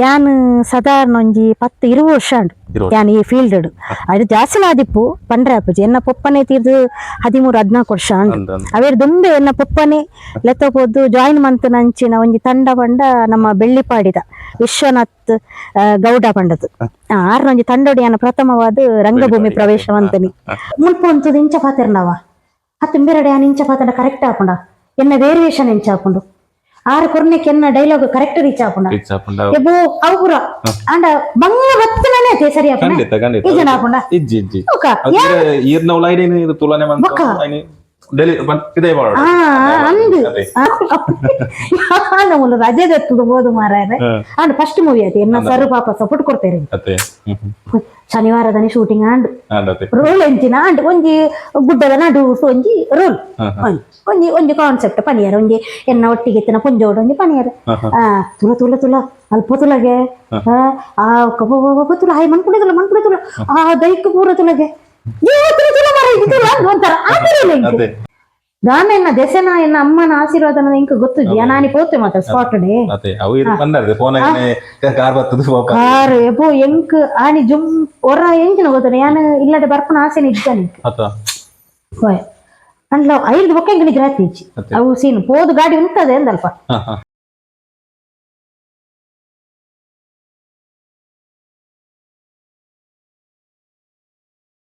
ಯಾನ್ ಸಾಧಾರಣ ಒಂಜಿ ಪತ್ತು ಇರುವ ವರ್ಷ ಉಂಡು ಯಾನ್ ಈ ಫೀಲ್ಡ್ ಅದು ಜಾಸ್ತಿ ಆದಿಪ್ಪು ಪಂಡ್ರೆ ಅಪ್ಪಜಿ ಎನ್ನ ಪೊಪ್ಪನೆ ತೀರ್ದು ಹದಿಮೂರು ಹದಿನಾಲ್ಕು ವರ್ಷ ಉಂಡು. ಅವೇರ್ ದುಂಬೆ ಎನ್ನ ಪೊಪ್ಪನೆ ಲೆತ್ತಪೋದು ಜಾಯಿನ್ ಮಂತ್ ನಂಚಿನ ಒಂಜಿ ತಂಡ ಪಂಡ ನಮ್ಮ ಬೆಳ್ಳಿಪಾಡಿದ ವಿಶ್ವನಾಥ್ ಗೌಡ ಪಂಡದು. ಆರ್ನ ಒಂಜಿ ತಂಡೊಡಿ ಯಾನ ಪ್ರಥಮವಾದ ರಂಗಭೂಮಿ ಪ್ರವೇಶವಂತನಿ ಮುಲ್ಪ ಒಂತದು ಇಂಚ ಪಾತಿರ್ನವ ಹತ್ತು ಬೇರೆಡೆ ಯಾನ ಇಂಚ ಪಾತನ ಕರೆಕ್ಟ್ ಹಾಕೊಂಡ ಎನ್ನ ವೇರಿಯೇಷನ್ ಇಂಚ ಹಾಕೊಂಡು ಆರು ಕೊರ್ನೆಕ್ ಎನ್ನ ಡೈಲಾಗ್ ಕರೆಕ್ಟ್ ರೀಚ್ ಹಾಕೊಂಡ ರೀಚ್ ಹಾಕೊಂಡ ಎಬೋ ಅವ್ರ ಅಂಡ ಬಂಗ ಬತ್ತನೇ ಅದೇ ಸರಿ ಹಾಕೊಂಡ ಖಂಡಿತ ಖಂಡಿತ ಈಜನ ಹಾಕೊಂಡ ಇಜ್ಜಿ ಇಜ್ಜಿ ಓಕ ಅಂದ್ರೆ ಈರ್ನ ಉಲಾಯ್ಡೇನು ಇದು ತುಲನೆ ಬೊಕ್ಕ. ಮಾಡ್ಕೊಂಡು ಡೆಲಿ ಇದೇ ಮಾಡೋಣ ಅಂದು. ನಾನು ಒಂದು ರಜೆ ದತ್ತದು ಹೋದು ಮಾರಾಯರೆ. ಅಂಡ್ ಫಸ್ಟ್ ಮೂವಿ ಆಯ್ತು. ಎನ್ನ ಸರ್ ಪಾಪ ಸಪೋರ್ಟ್ ಕೊಡ್ತೇನೆ ಶನಿವಾರ ಶನಿವಾರದನಿ ಶೂಟಿಂಗ್ ಆಂಡ್ ಅಂಡ್ ರೋಲ್ ಎಂಚಿನ ಅಂಡ್ ಒಂಜಿ ಗುಡ್ಡದ ನಡು ಒಂಜಿ ರೋಲ್. ಒಂಜಿ ಒಂಜಿ ಕಾನ್ಸೆಪ್ಟ್ ಪನಿಯರ. ಒಂಜಿ ಎನ್ನ ಒಟ್ಟಿಗೆ ಎತ್ತಿನ ಪುಂಜೋಡು ಒಂಜಿ ಪನಿಯರ. ತುಲ ತುಲ ತುಲ ಅಲ್ಪ ತುಲಗೆ. ಆ, ಕಬ್ಬ ತುಲ. ಹಾಯ್ ಮನ್ಕುಡೆ ತುಲ ಮನ್ಕುಡೆ ತುಲ. ಆ ದೈಕ ಪೂರ ತುಲಗೆ. ಅಂತ ಒಂಥರ ಆ ಥರ ಇಲ್ಲ ಇಂಚು. ಅದೇ. ದಾನ ಎನ್ನ ದೆಸೆನ ಎನ್ನ ಅಮ್ಮನ ಆಶೀರ್ವಾದನ ಇಂಕ ಗೊತ್ತಿದ್ಯಾ ನಾನಿ ಪೋತೆ ಮಾತ ಸ್ಪಾಟ್ ಡೇ ಅದೇ. ಅವು ಇದು ಬಂದಾರೆ ಫೋನ್ ಕಾರ್ ಎಬೋ ಎಂಕ್ ಆನಿ ಜುಮ್ ಒರ ಎಂಕಿನ ಗೊತ್ತನೆ ಯಾನ ಇಲ್ಲದೆ ಬರ್ಪನ ಆಸೆನ ಇದ್ದಾನೆ ಹೋಯ್. ಅಂಡ್ಲ ಐದು ಬೊಕ್ಕ ನಿಗ್ರಾತಿ ಮತ್ತೆ? ಅವು ಸೀನ್ ಪೋದು ಗಾಡಿ ಉಂಟದೆ ಅಂದಲ್ಪ.